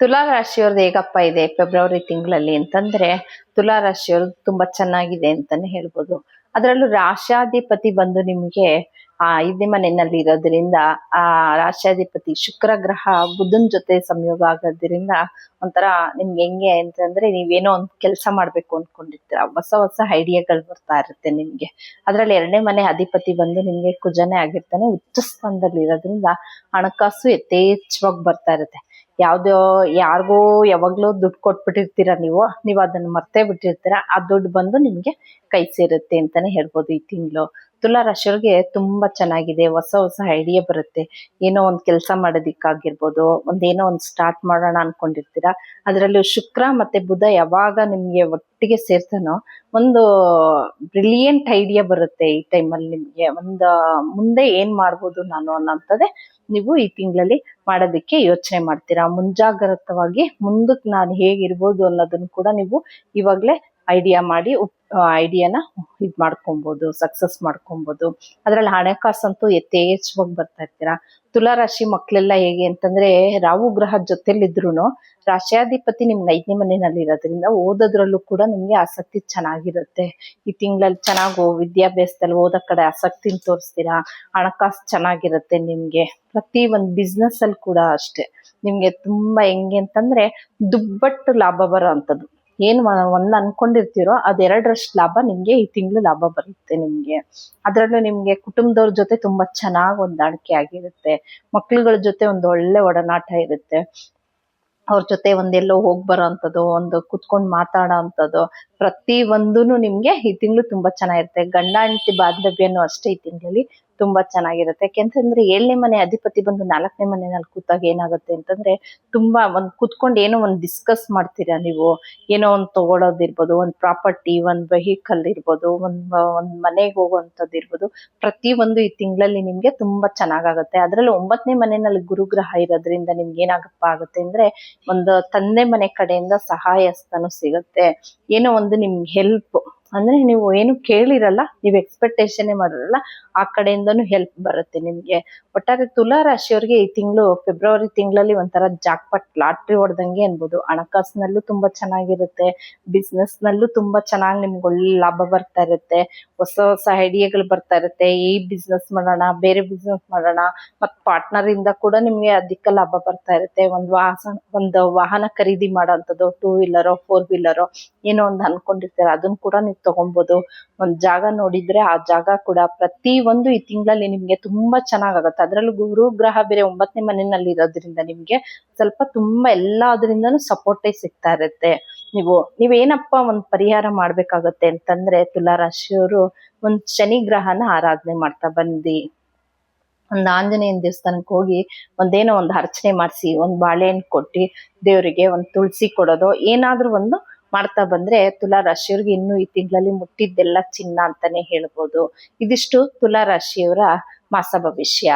ತುಲಾ ರಾಶಿಯವ್ರದ್ದು ಹೇಗಪ್ಪ ಇದೆ ಫೆಬ್ರವರಿ ತಿಂಗಳಲ್ಲಿ ಅಂತಂದ್ರೆ ತುಲಾ ರಾಶಿಯವ್ರದ್ದು ತುಂಬಾ ಚೆನ್ನಾಗಿದೆ ಅಂತಾನೆ ಹೇಳ್ಬೋದು. ಅದರಲ್ಲೂ ರಾಶಾಧಿಪತಿ ಬಂದು ನಿಮಗೆ, ಆ ಐದನೇ ಮನೆಯಲ್ಲಿ ಇರೋದ್ರಿಂದ, ಆ ರಾಶಾಧಿಪತಿ ಶುಕ್ರ ಗ್ರಹ ಬುಧನ್ ಜೊತೆ ಸಂಯೋಗ ಆಗೋದ್ರಿಂದ ಒಂಥರ ನಿಮ್ಗೆ ಹೆಂಗೆ ಅಂತಂದ್ರೆ ನೀವೇನೋ ಒಂದು ಕೆಲಸ ಮಾಡ್ಬೇಕು ಅನ್ಕೊಂಡಿರ್ತೀರ, ಹೊಸ ಹೊಸ ಐಡಿಯಾಗಳು ಬರ್ತಾ ಇರುತ್ತೆ ನಿಮ್ಗೆ. ಅದ್ರಲ್ಲಿ ಎರಡನೇ ಮನೆ ಅಧಿಪತಿ ಬಂದು ನಿಮ್ಗೆ ಕುಜನೆ ಆಗಿರ್ತಾನೆ ಉಚ್ಚ ಸ್ಥಾನದಲ್ಲಿ ಇರೋದ್ರಿಂದ ಹಣಕಾಸು ಯಥೇಚ್ಛವಾಗಿ ಬರ್ತಾ ಇರುತ್ತೆ. ಯಾವ್ದೋ ಯಾರಿಗೋ ಯಾವಾಗಲೋ ದುಡ್ಡು ಕೊಟ್ಬಿಟ್ಟಿರ್ತೀರ ನೀವು ನೀವು ಅದನ್ನ ಮರ್ತೇ ಬಿಟ್ಟಿರ್ತೀರ, ಆ ದುಡ್ಡು ಬಂದು ನಿಮ್ಗೆ ಕೈ ಸೇರುತ್ತೆ ಅಂತಾನೆ ಹೇಳ್ಬೋದು ಈ ತಿಂಗಳು. ತುಲಾ ರಾಶಿಯವ್ರಿಗೆ ತುಂಬಾ ಚೆನ್ನಾಗಿದೆ. ಹೊಸ ಹೊಸ ಐಡಿಯಾ ಬರುತ್ತೆ. ಏನೋ ಒಂದು ಕೆಲಸ ಮಾಡೋದಿಕ್ಕಾಗಿರ್ಬೋದು ಒಂದೇನೋ ಒಂದು ಸ್ಟಾರ್ಟ್ ಮಾಡೋಣ ಅನ್ಕೊಂಡಿರ್ತೀರಾ? ಅದರಲ್ಲೂ ಶುಕ್ರ ಮತ್ತೆ ಬುಧ ಯಾವಾಗ ನಿಮ್ಗೆ ಒಟ್ಟಿಗೆ ಸೇರ್ತಾನೋ ಒಂದು ಬ್ರಿಲಿಯಂಟ್ ಐಡಿಯಾ ಬರುತ್ತೆ ಈ ಟೈಮಲ್ಲಿ ನಿಮ್ಗೆ. ಒಂದು, ಮುಂದೆ ಏನ್ ಮಾಡ್ಬೋದು ನಾನು ಅನ್ನೋಂಥದ್ದೇ ನೀವು ಈ ತಿಂಗಳಲ್ಲಿ ಮಾಡೋದಕ್ಕೆ ಯೋಚನೆ ಮಾಡ್ತೀರಾ? ಮುಂಜಾಗ್ರತವಾಗಿ ಮುಂದಕ್ಕೆ ನಾನು ಹೇಗಿರ್ಬೋದು ಅನ್ನೋದನ್ನು ಕೂಡ ನೀವು ಇವಾಗ್ಲೇ ಐಡಿಯಾ ಮಾಡಿ ಐಡಿಯಾನ ಇದ್ ಮಾಡ್ಕೊಬೋದು ಸಕ್ಸಸ್ ಮಾಡ್ಕೊಬೋದು. ಅದ್ರಲ್ಲಿ ಹಣಕಾಸಂತೂ ಯಥೇಚ್ಛವಾಗಿ ಬರ್ತಾ ಇರ್ತೀರಾ? ತುಲಾ ರಾಶಿ ಮಕ್ಳೆಲ್ಲ ಹೇಗೆ ಅಂತಂದ್ರೆ, ರಾಹು ಗ್ರಹ ಜೊತೆಲಿದ್ರು ರಾಶಿಯಾಧಿಪತಿ ನಿಮ್ಗೆ ಐದನೇ ಮನೆಯಲ್ಲಿ ಇರೋದ್ರಿಂದ ಓದೋದ್ರಲ್ಲೂ ಕೂಡ ನಿಮ್ಗೆ ಆಸಕ್ತಿ ಚೆನ್ನಾಗಿರುತ್ತೆ. ಈ ತಿಂಗಳಲ್ಲಿ ಚೆನ್ನಾಗಿ ವಿದ್ಯಾಭ್ಯಾಸದಲ್ಲಿ ಓದೋ ಕಡೆ ಆಸಕ್ತಿನ ತೋರಿಸ್ತೀರಾ? ಹಣಕಾಸು ಚೆನ್ನಾಗಿರುತ್ತೆ ನಿಮ್ಗೆ. ಪ್ರತಿ ಒಂದು ಬಿಸ್ನೆಸ್ ಅಲ್ಲಿ ಕೂಡ ಅಷ್ಟೇ. ನಿಮ್ಗೆ ತುಂಬಾ ಹೆಂಗೆ ಅಂತಂದ್ರೆ ದುಬ್ಬಟ್ಟು ಲಾಭ ಬರೋ ಅಂಥದ್ದು ಏನ್ ಒಂದು ಒಂದ್ ಅನ್ಕೊಂಡಿರ್ತೀರೋ ಅದ್ ಎರಡರಷ್ಟು ಲಾಭ ನಿಮ್ಗೆ ಈ ತಿಂಗಳು ಲಾಭ ಬರುತ್ತೆ ನಿಮ್ಗೆ. ಅದ್ರಲ್ಲೂ ನಿಮ್ಗೆ ಕುಟುಂಬದವ್ರ ಜೊತೆ ತುಂಬಾ ಚೆನ್ನಾಗ್ ಹೊಂದಾಣಿಕೆ ಆಗಿರುತ್ತೆ. ಮಕ್ಳುಗಳ ಜೊತೆ ಒಂದು ಒಳ್ಳೆ ಒಡನಾಟ ಇರುತ್ತೆ. ಅವ್ರ ಜೊತೆ ಒಂದೆಲ್ಲೋ ಹೋಗಿ ಬರೋ ಅಂಥದ್ದು, ಒಂದು ಕುತ್ಕೊಂಡ್ ಮಾತಾಡೋ ಅಂಥದ್ದು, ಪ್ರತಿ ಒಂದೂನು ನಿಮ್ಗೆ ಈ ತಿಂಗಳು ತುಂಬಾ ಚೆನ್ನಾಗಿರುತ್ತೆ. ಗಂಡ ಹೆಂಡತಿ ಬಾಂಧವ್ಯನೂ ಅಷ್ಟೇ ಈ ತಿಂಗಳಲ್ಲಿ ತುಂಬಾ ಚೆನ್ನಾಗಿರುತ್ತೆ. ಯಾಕೆಂತಂದ್ರೆ ಏಳನೇ ಮನೆ ಅಧಿಪತಿ ಬಂದು ನಾಲ್ಕನೇ ಮನೆಯಲ್ಲಿ ಕೂತಾಗ ಏನಾಗುತ್ತೆ ಅಂತಂದ್ರೆ ತುಂಬಾ ಒಂದ್ ಕುತ್ಕೊಂಡು ಏನೋ ಒಂದ್ ಡಿಸ್ಕಸ್ ಮಾಡ್ತೀರಾ ನೀವು? ಏನೋ ಒಂದ್ ತಗೊಳೋದಿರ್ಬೋದು ಒಂದ್ ಪ್ರಾಪರ್ಟಿ ಒಂದ್ ವೆಹಿಕಲ್ ಇರ್ಬೋದು, ಒಂದ್ ಒಂದ್ ಮನೆಗೆ ಹೋಗುವಂತದ್ ಇರ್ಬೋದು. ಪ್ರತಿ ಒಂದು ಈ ತಿಂಗಳಲ್ಲಿ ನಿಮ್ಗೆ ತುಂಬಾ ಚೆನ್ನಾಗಾಗುತ್ತೆ. ಅದ್ರಲ್ಲಿ ಒಂಬತ್ತನೇ ಮನೆಯಲ್ಲಿ ಗುರುಗ್ರಹ ಇರೋದ್ರಿಂದ ನಿಮ್ಗೆ ಏನಾಗಪ್ಪ ಆಗುತ್ತೆ ಅಂದ್ರೆ ಒಂದು ತಂದೆ ಮನೆ ಕಡೆಯಿಂದ ಸಹಾಯ ಸಿಗುತ್ತೆ. ಏನೋ ಒಂದು ನಿಮ್ಗೆ ಹೆಲ್ಪ್ ಅಂದ್ರೆ ನೀವು ಏನು ಕೇಳಿರಲ್ಲ, ನೀವು ಎಕ್ಸ್ಪೆಕ್ಟೇಷನ್ ಮಾಡಿರಲ್ಲ, ಆ ಕಡೆಯಿಂದನು ಹೆಲ್ಪ್ ಬರುತ್ತೆ ನಿಮ್ಗೆ. ಒಟ್ಟಾರೆ ತುಲಾ ರಾಶಿಯವರಿಗೆ ಈ ತಿಂಗಳು ಫೆಬ್ರವರಿ ತಿಂಗಳಲ್ಲಿ ಒಂಥರ ಜಾಕ್ಪಾಟ್ ಲಾಟ್ರಿ ಹೊಡೆದಂಗೆ ಅನ್ಬೋದು. ಹಣಕಾಸಿನಲ್ಲೂ ತುಂಬಾ ಚೆನ್ನಾಗಿರುತ್ತೆ ಬಿಸ್ನೆಸ್ ನಲ್ಲೂ ತುಂಬಾ ಚೆನ್ನಾಗಿ ನಿಮ್ಗೆ ಒಳ್ಳೆ ಲಾಭ ಬರ್ತಾ ಇರುತ್ತೆ, ಹೊಸ ಹೊಸ ಐಡಿಯಾಗಳು ಬರ್ತಾ ಇರುತ್ತೆ. ಈ ಬಿಸ್ನೆಸ್ ಮಾಡೋಣ, ಬೇರೆ ಬಿಸ್ನೆಸ್ ಮಾಡೋಣ ಮತ್ ಪಾರ್ಟ್ನರ್ ಇಂದ ಕೂಡ ನಿಮ್ಗೆ ಅಧಿಕ ಲಾಭ ಬರ್ತಾ ಇರುತ್ತೆ. ಒಂದ್ ವಾಹನ ಒಂದು ವಾಹನ ಖರೀದಿ ಮಾಡೋಂಥದ್ದು ಟೂ ವೀಲರೋ ಫೋರ್ ವೀಲರೋ ಏನೋ ಒಂದು ಅನ್ಕೊಂಡಿರ್ತಾರೆ ಅದನ್ನ ಕೂಡ ನೀವು ತಗೊಬೋದು. ಒಂದ್ ಜಾಗ ನೋಡಿದ್ರೆ ಆ ಜಾಗ ಕೂಡ ಪ್ರತಿ ಒಂದು ಈ ತಿಂಗಳಲ್ಲಿ ನಿಮ್ಗೆ ತುಂಬಾ ಚೆನ್ನಾಗಾಗುತ್ತೆ. ಅದ್ರಲ್ಲೂ ಗುರು ಗ್ರಹ ಬೇರೆ ಒಂಬತ್ತನೇ ಮನೆಯಲ್ಲಿ ಇರೋದ್ರಿಂದ ನಿಮ್ಗೆ ಸ್ವಲ್ಪ ತುಂಬಾ ಎಲ್ಲಾದ್ರಿಂದನೂ ಸಪೋರ್ಟೇ ಸಿಗ್ತಾ ಇರುತ್ತೆ. ನೀವು, ನೀವೇನಪ್ಪ ಒಂದ್ ಪರಿಹಾರ ಮಾಡ್ಬೇಕಾಗತ್ತೆ ಅಂತಂದ್ರೆ ತುಲಾ ರಾಶಿಯವರು ಒಂದ್ ಶನಿ ಗ್ರಹನ ಆರಾಧನೆ ಮಾಡ್ತಾ ಬಂದಿ ಒಂದ್ ಆಂಜನೇಯನ ದೇವಸ್ಥಾನಕ್ಕೆ ಹೋಗಿ ಒಂದೇನೋ ಒಂದ್ ಅರ್ಚನೆ ಮಾಡಿಸಿ, ಒಂದ್ ಬಾಳೆಹಣ್ಣು ಕೊಟ್ಟಿ ದೇವರಿಗೆ ಒಂದ್ ತುಳಸಿ ಕೊಡೋದು, ಏನಾದ್ರೂ ಒಂದು ಮಾಡ್ತಾ ಬಂದ್ರೆ ತುಲಾ ರಾಶಿಯವ್ರಿಗೆ ಇನ್ನು ಈ ತಿಂಗಳಲ್ಲಿ ಮುಟ್ಟಿದ್ದೆಲ್ಲ ಚಿನ್ನ ಅಂತಾನೆ ಹೇಳ್ಬೋದು. ಇದಿಷ್ಟು ತುಲಾ ರಾಶಿಯವರ ಮಾಸ ಭವಿಷ್ಯ.